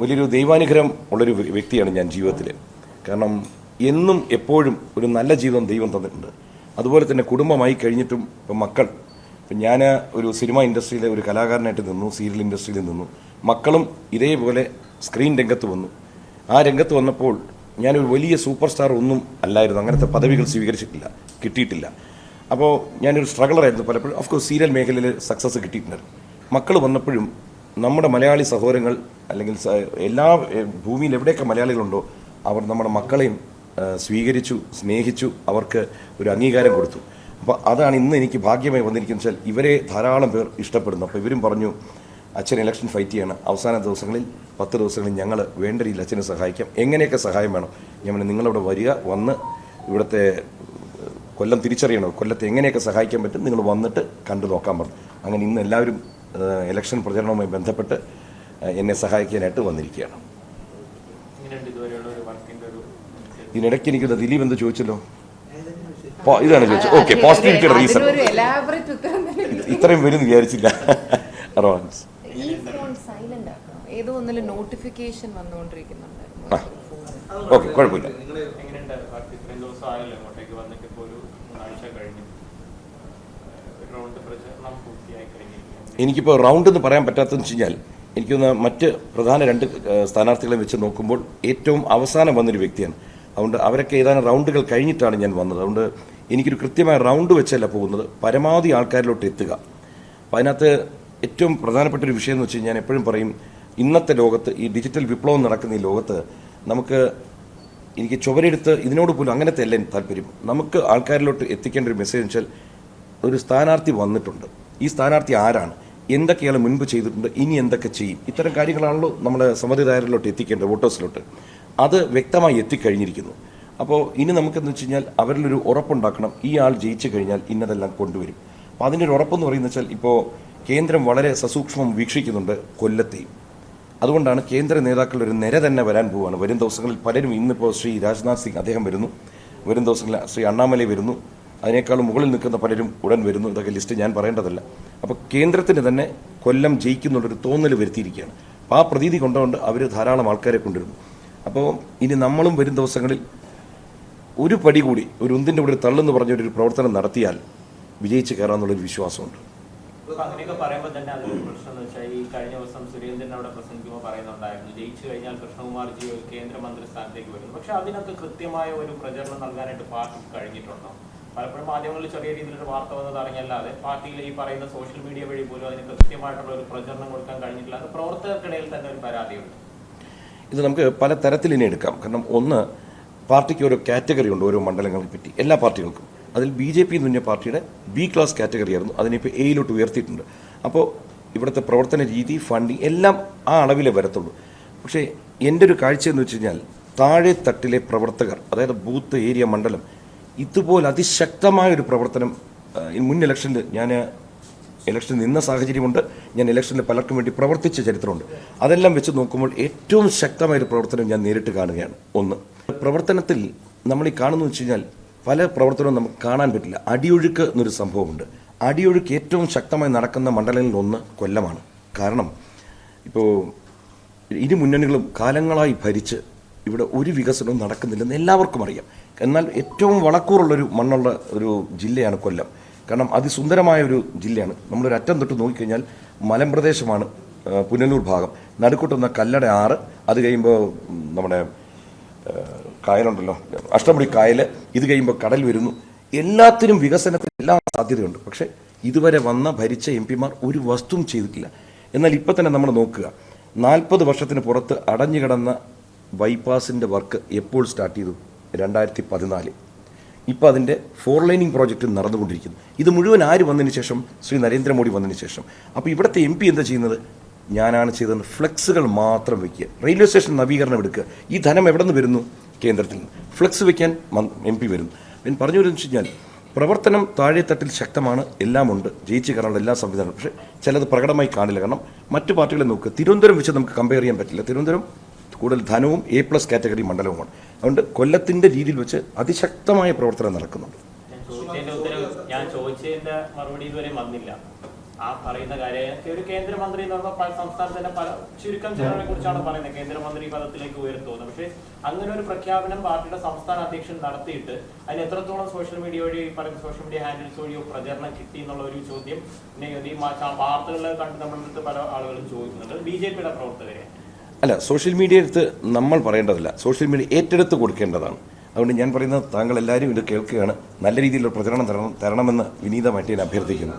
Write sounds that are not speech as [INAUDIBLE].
വലിയൊരു ദൈവാനുഗ്രഹം ഉള്ളൊരു വ്യ- വ്യക്തിയാണ് ഞാൻ ജീവിതത്തിൽ കാരണം എന്നും എപ്പോഴും ഒരു നല്ല ജീവിതം ദൈവം തന്നിട്ടുണ്ട്. അതുപോലെ തന്നെ കുടുംബമായി കഴിഞ്ഞിട്ടും ഇപ്പം മക്കൾ. ഇപ്പം ഞാൻ ഒരു സിനിമ ഇൻഡസ്ട്രിയിലെ ഒരു കലാകാരനായിട്ട് നിന്നു സീരിയൽ ഇൻഡസ്ട്രിയിൽ നിന്നു. മക്കളും ഇതേപോലെ സ്ക്രീൻ രംഗത്ത് വന്നു. ആ രംഗത്ത് വന്നപ്പോൾ ഞാനൊരു വലിയ സൂപ്പർ സ്റ്റാർ ഒന്നും അല്ലായിരുന്നു. അങ്ങനത്തെ പദവികൾ സ്വീകരിച്ചിട്ടില്ല കിട്ടിയിട്ടില്ല. അപ്പോൾ ഞാനൊരു സ്ട്രഗിളറായിരുന്നു പലപ്പോഴും. ഓഫ് കോഴ്സ് സീരിയൽ മേഖലയിൽ സക്സസ് കിട്ടിയിട്ടുണ്ട്. മക്കൾ വന്നപ്പോഴും നമ്മുടെ മലയാളി സഹോദരങ്ങൾ അല്ലെങ്കിൽ എല്ലാ ഭൂമിയിൽ എവിടെയൊക്കെ മലയാളികളുണ്ടോ അവർ നമ്മുടെ മക്കളെയും സ്വീകരിച്ചു സ്നേഹിച്ചു അവർക്ക് ഒരു അംഗീകാരം കൊടുത്തു. അപ്പോൾ അതാണ് ഇന്ന് എനിക്ക് ഭാഗ്യമായി വന്നിരിക്കുന്നത് വെച്ചാൽ ഇവരെ ധാരാളം പേർ ഇഷ്ടപ്പെടുന്നു. അപ്പോൾ ഇവരും പറഞ്ഞു അച്ഛൻ ഇലക്ഷൻ ഫൈറ്റ് ചെയ്യണം. അവസാന ദിവസങ്ങളിൽ പത്ത് ദിവസങ്ങളിൽ ഞങ്ങൾ വേണ്ട രീതിയിൽ അച്ഛനെ സഹായിക്കാം. എങ്ങനെയൊക്കെ സഹായം വേണം? ഞാൻ നിങ്ങളിവിടെ വരിക വന്ന് ഇവിടുത്തെ കൊല്ലം തിരിച്ചറിയണോ? കൊല്ലത്തെ എങ്ങനെയൊക്കെ സഹായിക്കാൻ പറ്റും? നിങ്ങൾ വന്നിട്ട് കണ്ടു നോക്കാൻ പറഞ്ഞു. അങ്ങനെ ഇന്ന് എല്ലാവരും ഇലക്ഷൻ പ്രചരണവുമായി ബന്ധപ്പെട്ട് എന്നെ സഹായിക്കാനായിട്ട് വന്നിരിക്കുകയാണ്. എങ്ങനെയുണ്ട് ഇതുവരെയുള്ള ഒരു വർക്കിന്റെ ഒരു ഇതിനിടയ്ക്ക് എനിക്ക് ദിലീപ് എന്ത് ചോദിച്ചല്ലോ? ഇതാണ് ചോദിച്ചത്. ഓക്കെ പോസിറ്റിവിറ്റിയുടെ റീസൺ. ഇത്രയും വരും വിചാരിച്ചില്ല. [LAUGHS] റോൺസ് ഈ ഫോൺ സൈലന്റ് ആക്കണം. ഏതോ ഒന്നിൽ നോട്ടിഫിക്കേഷൻ വന്നുകൊണ്ടിരിക്കുന്നുണ്ടായിരുന്നു ഓക്കെ കുഴപ്പമില്ല. എനിക്കിപ്പോൾ റൗണ്ട് എന്ന് പറയാൻ പറ്റാത്തതെന്ന് വെച്ച് കഴിഞ്ഞാൽ എനിക്കൊന്ന് മറ്റ് പ്രധാന രണ്ട് സ്ഥാനാർത്ഥികളെ വെച്ച് നോക്കുമ്പോൾ ഏറ്റവും അവസാനം വന്നൊരു വ്യക്തിയാണ്. അതുകൊണ്ട് അവരൊക്കെ ഏതാനും റൗണ്ടുകൾ കഴിഞ്ഞിട്ടാണ് ഞാൻ വന്നത്. അതുകൊണ്ട് എനിക്കൊരു കൃത്യമായ റൗണ്ട് വെച്ചല്ല പോകുന്നത്. പരമാവധി ആൾക്കാരിലോട്ട് എത്തുക. അപ്പം അതിനകത്ത് ഏറ്റവും പ്രധാനപ്പെട്ട ഒരു വിഷയം എന്ന് വെച്ച് ഞാൻ എപ്പോഴും പറയും ഇന്നത്തെ ലോകത്ത് ഈ ഡിജിറ്റൽ വിപ്ലവം നടക്കുന്ന ഈ ലോകത്ത് നമുക്ക് എനിക്ക് ചുവരെടുത്ത് ഇതിനോട് പോലും അങ്ങനത്തെ അല്ല താല്പര്യം. നമുക്ക് ആൾക്കാരിലോട്ട് എത്തിക്കേണ്ട ഒരു മെസ്സേജ് വെച്ചാൽ ഒരു സ്ഥാനാർത്ഥി വന്നിട്ടുണ്ട്. ഈ സ്ഥാനാർത്ഥി ആരാണ്? എന്തൊക്കെയാണ് മുൻപ് ചെയ്തിട്ടുണ്ട് ഇനി എന്തൊക്കെ ചെയ്യും? ഇത്തരം കാര്യങ്ങളാണല്ലോ നമ്മുടെ സമ്മതിദായരിലോട്ട് എത്തിക്കേണ്ടത് വോട്ടേഴ്സിലോട്ട്. അത് വ്യക്തമായി എത്തിക്കഴിഞ്ഞിരിക്കുന്നു. അപ്പോൾ ഇനി നമുക്കെന്ന് വെച്ച് കഴിഞ്ഞാൽ അവരിലൊരു ഉറപ്പുണ്ടാക്കണം ഈ ആൾ ജയിച്ചു കഴിഞ്ഞാൽ ഇന്നതെല്ലാം കൊണ്ടുവരും. അപ്പോൾ അതിന്റെ ഒരു ഉറപ്പെന്ന് പറയുന്നത് വെച്ചാൽ ഇപ്പോൾ കേന്ദ്രം വളരെ സസൂക്ഷ്മം വീക്ഷിക്കുന്നുണ്ട് കൊല്ലത്തെയും. അതുകൊണ്ടാണ് കേന്ദ്ര നേതാക്കളുടെ ഒരു നിര തന്നെ വരാൻ പോവുകയാണ് വരും ദിവസങ്ങളിൽ പലരും ഇന്നിപ്പോൾ ശ്രീ രാജ്നാഥ് സിംഗ് അദ്ദേഹം വരുന്നു. വരും ദിവസങ്ങളിൽ ശ്രീ അണ്ണാമലൈ വരുന്നു. അതിനേക്കാളും മുകളിൽ നിൽക്കുന്ന പലരും ഉടൻ വരുന്നു ഇതൊക്കെ ലിസ്റ്റ് ഞാൻ പറയേണ്ടതല്ല. അപ്പോൾ കേന്ദ്രത്തിന് തന്നെ കൊല്ലം ജയിക്കുന്നുള്ളൊരു തോന്നൽ വരുത്തിയിരിക്കുകയാണ്. അപ്പോൾ ആ പ്രതീതി കൊണ്ടുകൊണ്ട് അവർ ധാരാളം ആൾക്കാരെ കൊണ്ടുവരുന്നു അപ്പോൾ ഇനി നമ്മളും വരും ദിവസങ്ങളിൽ ഒരു പടി കൂടി ഒരു ഉന്തിന്റെ കൂടി തള്ളെന്ന് പറഞ്ഞൊരു പ്രവർത്തനം നടത്തിയാൽ വിജയിച്ച് കയറാമെന്നുള്ളൊരു വിശ്വാസമുണ്ട്. അങ്ങനെയൊക്കെ പറയുമ്പോൾ തന്നെ അതൊരു പ്രശ്നം എന്ന് വെച്ചാൽ ഈ കഴിഞ്ഞ ദിവസം സുരേന്ദ്രൻ അവിടെ പ്രസംഗിക്കുമ്പോൾ പറയുന്നുണ്ടായിരുന്നു ജയിച്ചു കഴിഞ്ഞാൽ കൃഷ്ണകുമാർജി ഒരു കേന്ദ്രമന്ത്രി സ്ഥാനത്തേക്ക് വരുന്നു. പക്ഷെ അതിനൊക്കെ കൃത്യമായ ഒരു പ്രചരണം നൽകാനായിട്ട് പാർട്ടിക്ക് കഴിഞ്ഞിട്ടുണ്ടോ? പലപ്പോഴും മാധ്യമങ്ങളിൽ ചെറിയ രീതിയിലൊരു വാർത്ത വന്നത് അറിഞ്ഞല്ലാതെ പാർട്ടിയിൽ ഈ പറയുന്ന സോഷ്യൽ മീഡിയ വഴി പോലും അതിന് കൃത്യമായിട്ടുള്ള ഒരു പ്രചരണം കൊടുക്കാൻ കഴിഞ്ഞിട്ടില്ല. അത് പ്രവർത്തകർക്കിടയിൽ തന്നെ ഒരു പരാതിയുണ്ട്. ഇത് നമുക്ക് പല തരത്തിൽ ഇനി എടുക്കാം. കാരണം ഒന്ന് പാർട്ടിക്ക് ഓരോ കാറ്റഗറി ഉണ്ട് ഓരോ മണ്ഡലങ്ങളെ പറ്റി. എല്ലാ പാർട്ടികൾക്കും. അതിൽ ബി ജെ പി എന്ന് പറഞ്ഞ പാർട്ടിയുടെ ബി ക്ലാസ് കാറ്റഗറി ആയിരുന്നു. അതിനിപ്പോൾ എയിലോട്ട് ഉയർത്തിയിട്ടുണ്ട്. അപ്പോൾ ഇവിടുത്തെ പ്രവർത്തന രീതി ഫണ്ടിങ് എല്ലാം ആ അളവിലേ വരത്തുള്ളൂ. പക്ഷേ എന്റെ ഒരു കാഴ്ച എന്ന് വെച്ച് കഴിഞ്ഞാൽ താഴെ തട്ടിലെ പ്രവർത്തകർ അതായത് ബൂത്ത് ഏരിയ മണ്ഡലം ഇതുപോലെ അതിശക്തമായ ഒരു പ്രവർത്തനം മുൻ ഇലക്ഷനിൽ ഞാൻ ഇലക്ഷൻ നിന്ന സാഹചര്യമുണ്ട്. ഞാൻ ഇലക്ഷനിൽ പലർക്കും വേണ്ടി പ്രവർത്തിച്ച ചരിത്രമുണ്ട്. അതെല്ലാം വെച്ച് നോക്കുമ്പോൾ ഏറ്റവും ശക്തമായ ഒരു പ്രവർത്തനം ഞാൻ നേരിട്ട് കാണുകയാണ്. ഒന്ന് പ്രവർത്തനത്തിൽ നമ്മൾ ഈ കാണുന്നു വെച്ച് കഴിഞ്ഞാൽ പല പ്രവർത്തനവും നമുക്ക് കാണാൻ പറ്റില്ല. അടിയൊഴുക്ക് എന്നൊരു സംഭവമുണ്ട്. അടിയൊഴുക്ക് ഏറ്റവും ശക്തമായി നടക്കുന്ന മണ്ഡലങ്ങളിൽ ഒന്ന് കൊല്ലമാണ്. കാരണം ഇപ്പോൾ ഇരു മുന്നണികളും കാലങ്ങളായി ഭരിച്ച് ഇവിടെ ഒരു വികസനവും നടക്കുന്നില്ലെന്ന് എല്ലാവർക്കും അറിയാം. എന്നാൽ ഏറ്റവും വളക്കൂറുള്ളൊരു മണ്ണുള്ള ഒരു ജില്ലയാണ് കൊല്ലം. കാരണം അതിസുന്ദരമായ ഒരു ജില്ലയാണ്. നമ്മളൊരു അറ്റം തൊട്ട് നോക്കിക്കഴിഞ്ഞാൽ മലമ്പ്രദേശമാണ് പുനലൂർ ഭാഗം. നടുക്കൊട്ടുന്ന കല്ലട ആറ് അത് കഴിയുമ്പോൾ നമ്മുടെ കായലുണ്ടല്ലോ അഷ്ടമുടി കായൽ ഇത് കഴിയുമ്പോൾ കടൽ വരുന്നു. എല്ലാത്തിനും വികസനത്തിന് എല്ലാ സാധ്യതയുണ്ട്. പക്ഷേ ഇതുവരെ വന്ന ഭരിച്ച എം പിമാർ ഒരു വസ്തുവും ചെയ്തിട്ടില്ല. എന്നാൽ ഇപ്പം തന്നെ നമ്മൾ നോക്കുക. നാൽപ്പത് വർഷത്തിന് പുറത്ത് അടഞ്ഞു കിടന്ന ബൈപ്പാസിന്റെ വർക്ക് എപ്പോൾ സ്റ്റാർട്ട് ചെയ്തു? രണ്ടായിരത്തി പതിനാല് ഇപ്പോൾ അതിന്റെ ഫോർ ലൈനിങ് പ്രോജക്റ്റ് നടന്നുകൊണ്ടിരിക്കുന്നു. ഇത് മുഴുവൻ ആര് വന്നതിന് ശേഷം? ശ്രീ നരേന്ദ്രമോദി വന്നതിന് ശേഷം. അപ്പോൾ ഇവിടുത്തെ എം പി എന്താ ചെയ്യുന്നത്? ഞാനാണ് ചെയ്തത് ഫ്ലെക്സുകൾ മാത്രം വയ്ക്കുക റെയിൽവേ സ്റ്റേഷൻ നവീകരണം എടുക്കുക. ഈ ധനം എവിടെ നിന്ന് വരുന്നു? കേന്ദ്രത്തിൽ നിന്ന്. ഫ്ലെക്സ് വയ്ക്കാൻ എം പി വരുന്നു. ഞാൻ പറഞ്ഞു വരുന്നത് വെച്ച് കഴിഞ്ഞാൽ പ്രവർത്തനം താഴെത്തട്ടിൽ ശക്തമാണ്. എല്ലാമുണ്ട് ജയിച്ച് കയറാനുള്ള എല്ലാ സംവിധാനവും പക്ഷേ ചിലത് പ്രകടമായി കാണില്ല. കാരണം മറ്റു പാർട്ടികളെ നോക്കുക തിരുവനന്തപുരം വെച്ച് നമുക്ക് കമ്പയർ ചെയ്യാൻ പറ്റില്ല. തിരുവനന്തപുരം കൂടുതൽ ധനവും എ പ്ലസ് കാറ്റഗറി മണ്ഡലവുമാണ്. അതുകൊണ്ട് കൊല്ലത്തിന്റെ രീതിയിൽ വെച്ച് അതിശക്തമായ പ്രവർത്തനം നടക്കുന്നുണ്ട്. ഞാൻ ചോദിച്ചതിന്റെ മറുപടി ഇതുവരെ വന്നില്ല. ആ പറയുന്ന ഒരു കേന്ദ്രമന്ത്രി പല പറയുന്നത്. കേന്ദ്രമന്ത്രി പക്ഷേ അങ്ങനെ ഒരു പ്രഖ്യാപനം പാർട്ടിയുടെ സംസ്ഥാന അധ്യക്ഷൻ നടത്തിയിട്ട് എത്രത്തോളം സോഷ്യൽ മീഡിയ വഴി സോഷ്യൽ മീഡിയ പല ചോദിക്കുന്നുണ്ട്. ബി ജെ പിയുടെ പ്രവർത്തകരെ. അല്ല സോഷ്യൽ മീഡിയ എടുത്ത് നമ്മൾ പറയേണ്ടതല്ല. സോഷ്യൽ മീഡിയ ഏറ്റെടുത്ത് കൊടുക്കേണ്ടതാണ്. അതുകൊണ്ട് ഞാൻ പറയുന്നത് താങ്കൾ എല്ലാവരും ഇത് കേൾക്കുകയാണ്. നല്ല രീതിയിലുള്ള പ്രചരണം തരണം തരണമെന്ന് വിനീതമായിട്ട് ഞാൻ അഭ്യർത്ഥിക്കുന്നു.